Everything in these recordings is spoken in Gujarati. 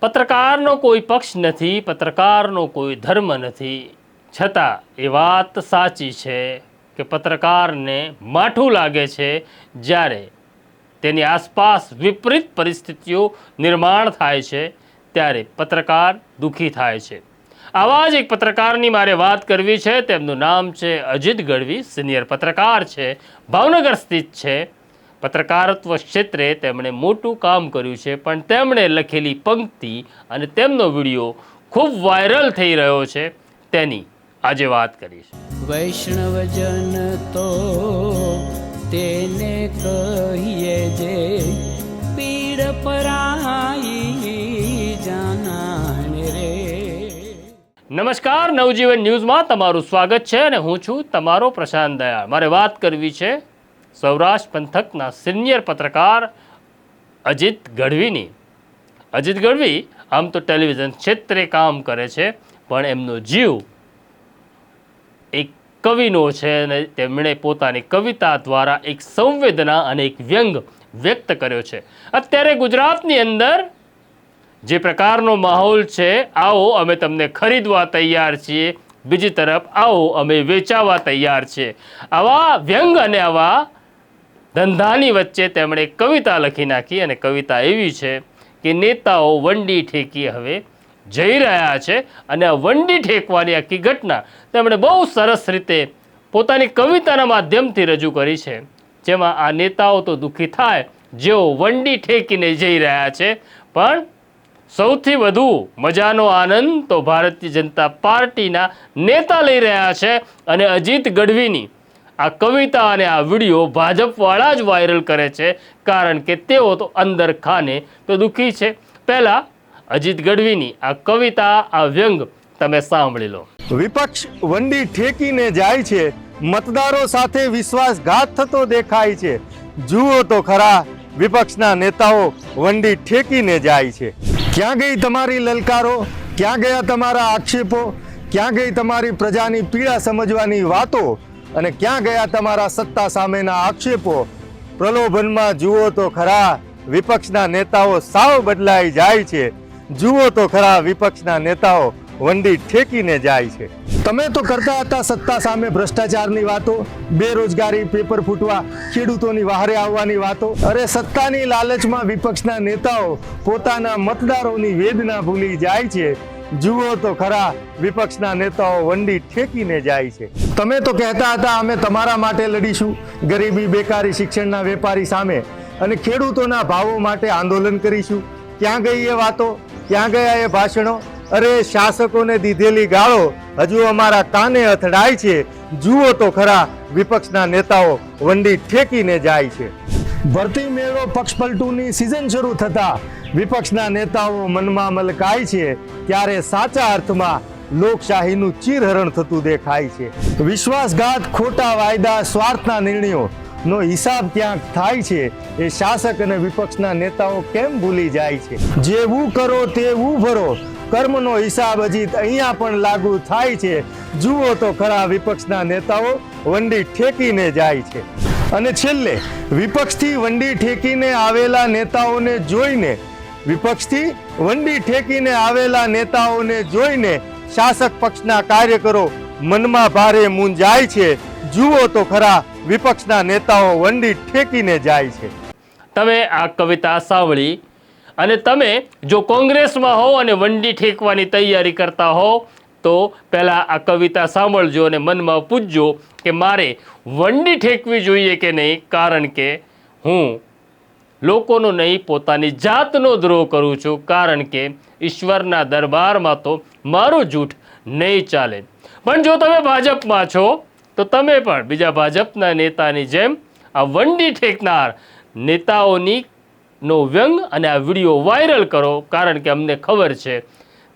પત્રકારનો કોઈ પક્ષ નથી, પત્રકારનો કોઈ ધર્મ નથી. છતાં એ વાત સાચી છે કે પત્રકારને માઠું લાગે છે જ્યારે તેની આસપાસ વિપરીત પરિસ્થિતિઓ નિર્માણ થાય છે, ત્યારે પત્રકાર દુઃખી થાય છે. આવા જ એક પત્રકારની મારે વાત કરવી છે, તેમનું નામ છે અજીત ગઢવી, સિનિયર પત્રકાર છે, ભાવનગર સ્થિત છે. પત્રકારત્વ ક્ષેત્રે તેમણે મોટું કામ કર્યું છે પણ તેમણે લખેલી પંક્તિ અને તેમનો વીડિયો ખૂબ વાયરલ થઈ રહ્યો છે. તેની આજે વાત કરીશ વૈષ્ણવજન તો તેને કહીએ જે પીડ પરાઈ જાનાને રે. નમસ્કાર નવજીવન ન્યૂઝમાં તમારું સ્વાગત છે અને હું છું તમારો પ્રશાંત દયાળ. મારે વાત કરવી છે સૌરાષ્ટ્ર પંથકના સિનિયર પત્રકાર અજીત ગઢવીની. અજીત ગઢવી આમ તો ટેલિવિઝન ક્ષેત્રે કામ કરે છે, પણ એમનો જીવ એક કવિનો છે અને તેમણે પોતાની કવિતા દ્વારા એક સંવેદના અને એક વ્યંગ વ્યક્ત કર્યો છે. અત્યારે ગુજરાતની અંદર જે પ્રકારનો માહોલ છે, આવો અમે તમને ખરીદવા તૈયાર છીએ. બીજી તરફ આવો અમે વેચાવા તૈયાર છીએ. આવા વ્યંગ અને આવા ધંધાની વચ્ચે તેમણે કવિતા લખી નાખી અને કવિતા એવી છે કે નેતાઓ વંડી ઠેકી હવે જઈ રહ્યા છે અને આ વંડી ઠેકવાની આખી ઘટના તેમણે બહુ સરસ રીતે પોતાની કવિતાના માધ્યમથી રજૂ કરી છે. જેમાં આ નેતાઓ તો દુઃખી થાય, જેઓ વંડી ઠેકીને જઈ રહ્યા છે, પણ સૌથી વધુ મજાનો આનંદ તો ભારતીય જનતા પાર્ટીના નેતા લઈ રહ્યા છે અને અજીત ગઢવીની. આ કવિતા અને આ વીડિયો ભાજપવાળા જ વાયરલ કરે છે. કારણ કે તેઓ તો અંદર ખાને તો દુઃખી છે. પહેલાં અજીત ગઢવીની આ કવિતા, આ વ્યંગ તમે સાંભળી લો. વિપક્ષ વંડી ઠેકીને જાય છે. મતદારો સાથે વિશ્વાસઘાત થતો દેખાય છે. જુઓ તો ખરા, વિપક્ષના નેતાઓ વંડી ઠેકીને જાય છે. ક્યાં ગઈ તમારી લલકારો? ક્યાં ગયા તમારા આક્ષેપો? ક્યાં ગઈ તમારી પ્રજાની પીડા સમજવાની વાતો? અને ક્યાં ગયા તમારા સત્તા સામેના આક્ષેપો? પ્રલોભનમાં જુઓ તો ખરા વિપક્ષના નેતાઓ સાવ બદલાઈ જાય છે. જુઓ તો ખરા વિપક્ષના નેતાઓ વંડી ઠેકીને જાય છે. તમે તો કરતા હતા સત્તા સામે ભ્રષ્ટાચારની વાતો, બેરોજગારી, પેપર ફૂટવા, ખેડૂતોની વહારે આવવાની વાતો. અરે સત્તાની લાલચમાં વિપક્ષના નેતાઓ પોતાના મતદારોની વેદના ભૂલી જાય છે. જુઓ તો ખરા વિપક્ષના નેતાઓ વંડી ઠેકીને જાય છે. તમે તો કહેતા હતા, અમે તમારા માટે લડીશું. ગરીબી, બેકારી, શિક્ષણના વેપારી સામે અને ખેડૂતોના ભાવો માટે આંદોલન કરીશું. ક્યાં ગઈ એ વાતો? ક્યાં ગયા એ ભાષણો? અરે, શાસકોને દીધેલી ગાળો હજુ અમારા કાને અથડાય છે. જુઓ તો ખરા, વિપક્ષના નેતાઓ વંડી ઠેકીને જાય છે. ભરતી મેળો પક્ષપલટુની સિઝન શરૂ થતા વિપક્ષના નેતાઓ મનમાં મલકાય છે. ત્યારે સાચા અર્થમાં લોકશાહીનું ચીરહરણ થતું દેખાય છે. વિશ્વાસઘાત ખોટા વાયદા, સ્વાર્થના નિર્ણયો નો હિસાબ ક્યાંક થાય છે એ શાસક અને વિપક્ષના નેતાઓ કેમ ભૂલી જાય છે? જેવું કરો તેવું ભરો. કર્મનો હિસાબ હજી અહીંયા પણ લાગુ થાય છે. જુઓ તો ખરા વિપક્ષના નેતાઓ વંડી ઠેકીને જાય છે. અને છેલ્લે, વિપક્ષથી વંડી ઠેકીને આવેલા નેતાઓને જોઈને, વિપક્ષથી વંડી ઠેકીને આવેલા નેતાઓને જોઈને શાસક પક્ષના કાર્યકરો મનમાં ભારે મૂંઝાય છે. જુઓ તો ખરા વિપક્ષના નેતાઓ વંડી ઠેકીને જાય છે. તમે આ કવિતા સાંભળી અને તમે જો કોંગ્રેસમાં હો અને વંડી ઠેકવાની તૈયારી કરતા હો તો પહેલાં આ કવિતા સાંભળજો અને મનમાં પૂછજો કે મારે વંડી ઠેકવી જોઈએ કે નહીં? કારણ કે હું લોકોનો નહીં, પોતાની જાતનો દ્રોહ કરું છું, કારણ કે ઈશ્વરના દરબારમાં તો મારું જૂઠ નહીં ચાલે. પણ જો તમે ભાજપમાં છો, તો તમે પણ બીજા ભાજપના નેતાની જેમ આ વંડી ઠેકનાર નેતાઓની નો વ્યંગ અને આ વીડિયો વાયરલ કરો, કારણ કે અમને ખબર છે,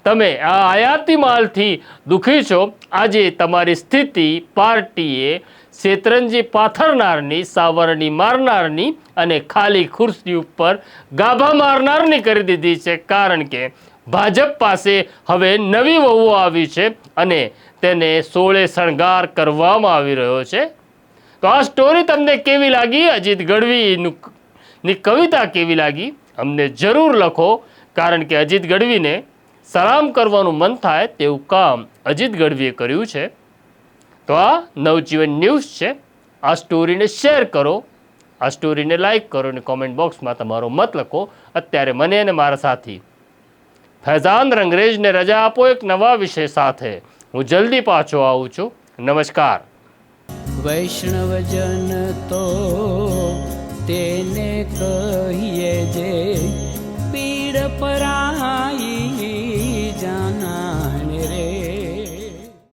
તમે આ આયાતી માલથી દુઃખી છો. આજે તમારી સ્થિતિ પાર્ટીએ શેતરંજી પાથરનારની, સાવરણી મારનારની અને ખાલી ખુરશી ઉપર ગાભા મારનારની કરી દીધી છે. કારણ કે ભાજપ પાસે હવે નવી વહુ આવી છે અને તેને સોળે શણગાર કરવામાં આવી રહ્યો છે. તો આ સ્ટોરી તમને કેવી લાગી? અજીત ગઢવીનું ની કવિતા કેવી લાગી? અમને જરૂર લખો. કારણ કે અજીત ગઢવીને સલામ કરવાનું મન થાય તેવું કામ અજીત ગઢવીએ કર્યું છે. તો આ નવજીવન ન્યૂઝ છે. આ સ્ટોરીને શેર કરો. આ સ્ટોરીને લાઈક કરો અને કોમેન્ટ બોક્સમાં તમારો મત લખો. અત્યારે મને અને મારા સાથી ફૈઝાન રંગરેજને રજા આપો એક નવા વિષય સાથે. હું જલ્દી પાછો આવું છું. નમસ્કાર. વૈષ્ણવજન તો તેને કહીએ જે